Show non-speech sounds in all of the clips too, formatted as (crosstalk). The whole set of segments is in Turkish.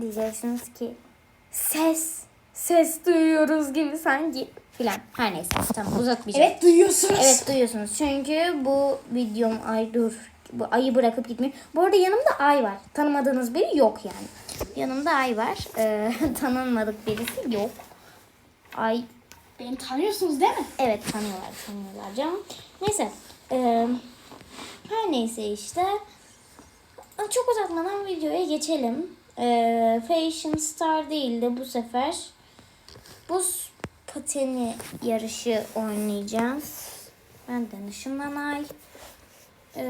Diyeceksiniz ki ses, ses duyuyoruz gibi sanki filan. Her neyse tamam uzatmayacağım. Evet duyuyorsunuz. Evet duyuyorsunuz. Çünkü bu videom ay dur. Bu ayı bırakıp gitmiyor. Bu arada yanımda ay var. Tanımadığınız biri yok yani. Yanımda ay var. Ee, (laughs) tanınmadık birisi yok. Ay Beni tanıyorsunuz değil mi? evet tanıyorlar tanıyorlar canım. Neyse. ee, her neyse işte. Çok uzatmadan videoya geçelim. Ee, Fashion Star değil de bu sefer buz pateni yarışı oynayacağız. Benden ışınlanay. Ee,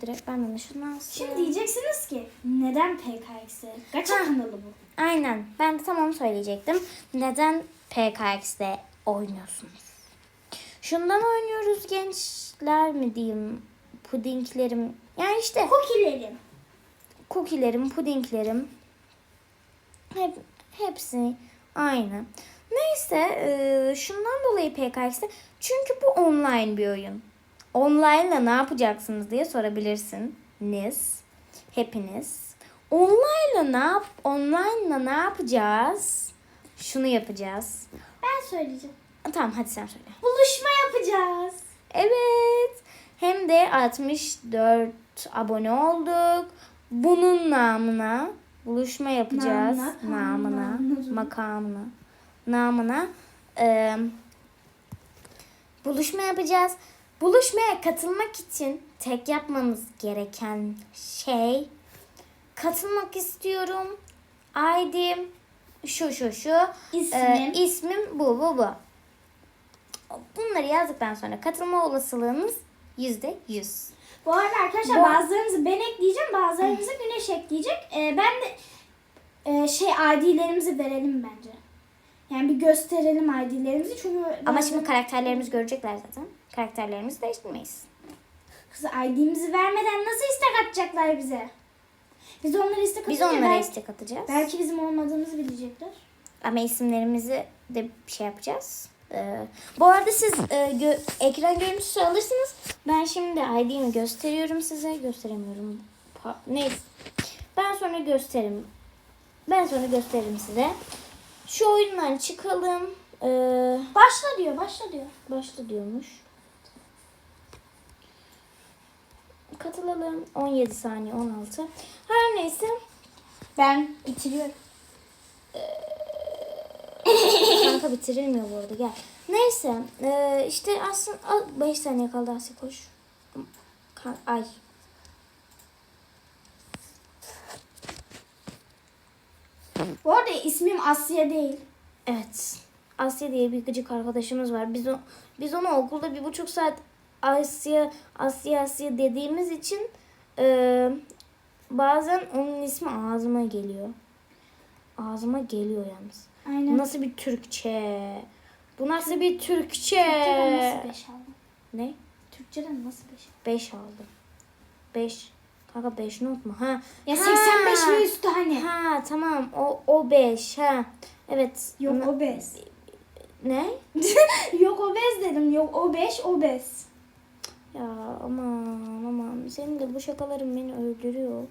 direkt benden ışınlansın. Şimdi diyeceksiniz ki neden PKX? Gacha kanalı bu. Aynen. Ben de tam onu söyleyecektim. Neden PKX'de oynuyorsunuz? Şundan oynuyoruz gençler mi diyeyim? Pudinglerim. Yani işte Cookie'lerim. Cookie'lerim, pudinglerim. Hep, hepsi aynı. Neyse e, şundan dolayı PKX'de. Çünkü bu online bir oyun. Online'la ne yapacaksınız diye sorabilirsiniz. Hepiniz. Online'la ne yap online'la ne yapacağız? Şunu yapacağız. Ben söyleyeceğim. Tamam hadi sen söyle. Buluşma yapacağız. Evet. Hem de 64 abone olduk. Bunun namına buluşma yapacağız. Namına, Namına, makamına, namına eee, buluşma yapacağız. Buluşmaya katılmak için tek yapmamız gereken şey katılmak istiyorum. ID'm şu şu şu. İsmim. Ee, ismim bu bu bu. Bunları yazdıktan sonra katılma olasılığınız yüzde yüz. Bu arada arkadaşlar Bu- bazılarınızı ben ekleyeceğim, bazılarınızı Güneş ekleyecek. Ee, ben de e, şey ID'lerimizi verelim bence. Yani bir gösterelim ID'lerimizi çünkü Ama şimdi karakterlerimizi görecekler zaten. Karakterlerimizi değiştirmeyiz. kız ID'mizi vermeden nasıl istek atacaklar bize? Biz onlara istek Biz onlara belki, istek atacağız. belki bizim olmadığımızı bilecekler. Ama isimlerimizi de bir şey yapacağız. Ee, bu arada siz e, gö- ekran görüntüsü alırsınız. Ben şimdi ID'mi gösteriyorum size. Gösteremiyorum. Pa- Neyse. Ben sonra gösteririm. Ben sonra gösteririm size. Şu oyundan çıkalım. Ee, Başla diyor, başla diyor. Başla diyormuş. Katılalım. 17 saniye 16. Her neyse. Ben bitiriyorum. Kanka bitirilmiyor bu arada gel. Neyse. Ee, işte aslında 5 saniye kaldı Asya koş. Kan- Ay. Bu arada ismim Asya değil. Evet. Asya diye bir gıcık arkadaşımız var. Biz o biz onu okulda bir buçuk saat Asya Asya Asya dediğimiz için e, bazen onun ismi ağzıma geliyor. Ağzıma geliyor yalnız. Aynen. Nasıl bir Türkçe? Bu nasıl bir Türkçe? Türkçeden nasıl 5 aldın? Ne? Türkçeden nasıl 5 5 aldım. 5. Kanka 5 not mu? Ha. Ya Ha. 85 mi üstü hani? Ha tamam. O o 5. Ha. Evet. Yok Na- obez. Ne? (laughs) Yok obez dedim. Yok o 5 obez. Ya aman aman. Senin de bu şakaların beni öldürüyor.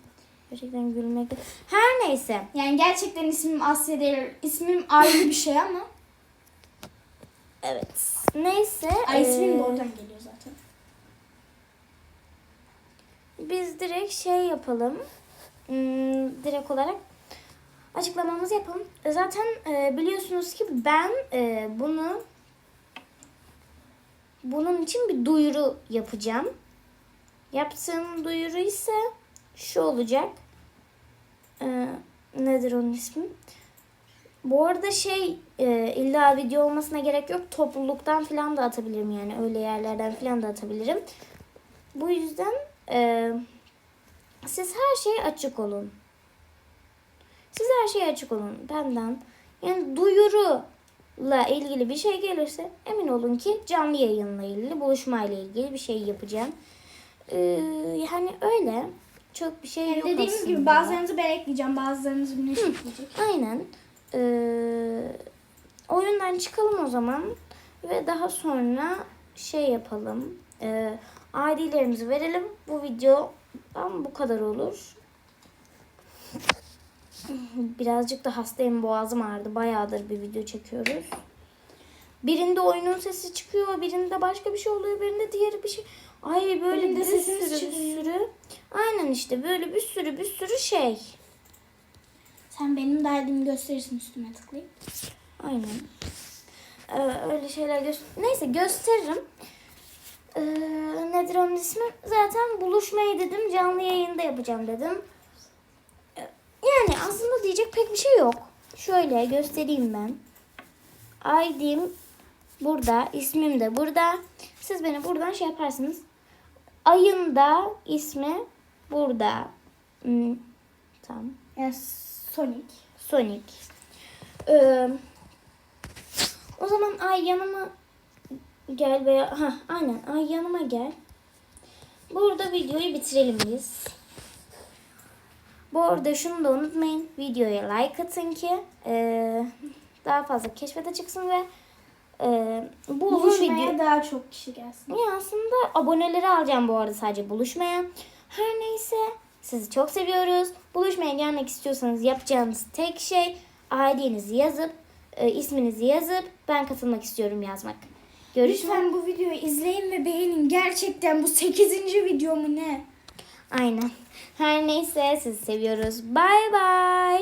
Gerçekten gülmekte. Her neyse. Yani gerçekten ismim Asya değil. İsmim ayrı bir şey ama. Evet. Neyse. Ay ismim de oradan geliyor zaten. Biz direkt şey yapalım. Hmm, direkt olarak açıklamamızı yapalım. Zaten e, biliyorsunuz ki ben e, bunu bunun için bir duyuru yapacağım. Yaptığım duyuru ise şu olacak. E, nedir onun ismi? Bu arada şey e, illa video olmasına gerek yok. Topluluktan falan da atabilirim yani. Öyle yerlerden falan da atabilirim. Bu yüzden e, siz her şeye açık olun. Siz her şeye açık olun benden. Yani duyuruyla ilgili bir şey gelirse emin olun ki canlı yayınla ilgili, buluşmayla ilgili bir şey yapacağım. Ee, yani öyle. Çok bir şey Yani yok dediğim aslında. gibi bazılarınızı ben ekleyeceğim. Bazılarınızı Güneş ekleyecek. Aynen. Ee, oyundan çıkalım o zaman ve daha sonra şey yapalım. Ee, ID'lerimizi verelim. Bu video bu kadar olur. Birazcık da hastayım boğazım ağrıdı. Bayağıdır bir video çekiyoruz. Birinde oyunun sesi çıkıyor, birinde başka bir şey oluyor, birinde diğeri bir şey. Ay böyle bir sesimiz sürü bir çıkıyor. sürü. Aynen işte böyle bir sürü bir sürü şey. Sen benim derdimi gösterirsin üstüme tıklayıp. Aynen. Ee, öyle şeyler göster... Neyse gösteririm. Ee, nedir onun ismi? Zaten buluşmayı dedim. Canlı yayında yapacağım dedim. Ee, Yani aslında diyecek pek bir şey yok. Şöyle göstereyim ben. ID'm burada. ismim de burada. Siz beni buradan şey yaparsınız. Ayında ismi burada. Hmm, tamam. Yani Sonic. Sonic. Ee, o zaman ay yanıma gel veya ha aynen ay yanıma gel. Burada videoyu bitirelim biz. Bu arada şunu da unutmayın. Videoya like atın ki e, daha fazla keşfete çıksın ve e, bu video daha çok kişi gelsin. ya aslında aboneleri alacağım bu arada sadece buluşmaya. Her neyse sizi çok seviyoruz. Buluşmaya gelmek istiyorsanız yapacağınız tek şey ID'nizi yazıp e, isminizi yazıp ben katılmak istiyorum yazmak. Görüşmek. Lütfen bu videoyu izleyin ve beğenin. Gerçekten bu 8. video mu ne? Aynen. Her neyse sizi seviyoruz. Bay bay.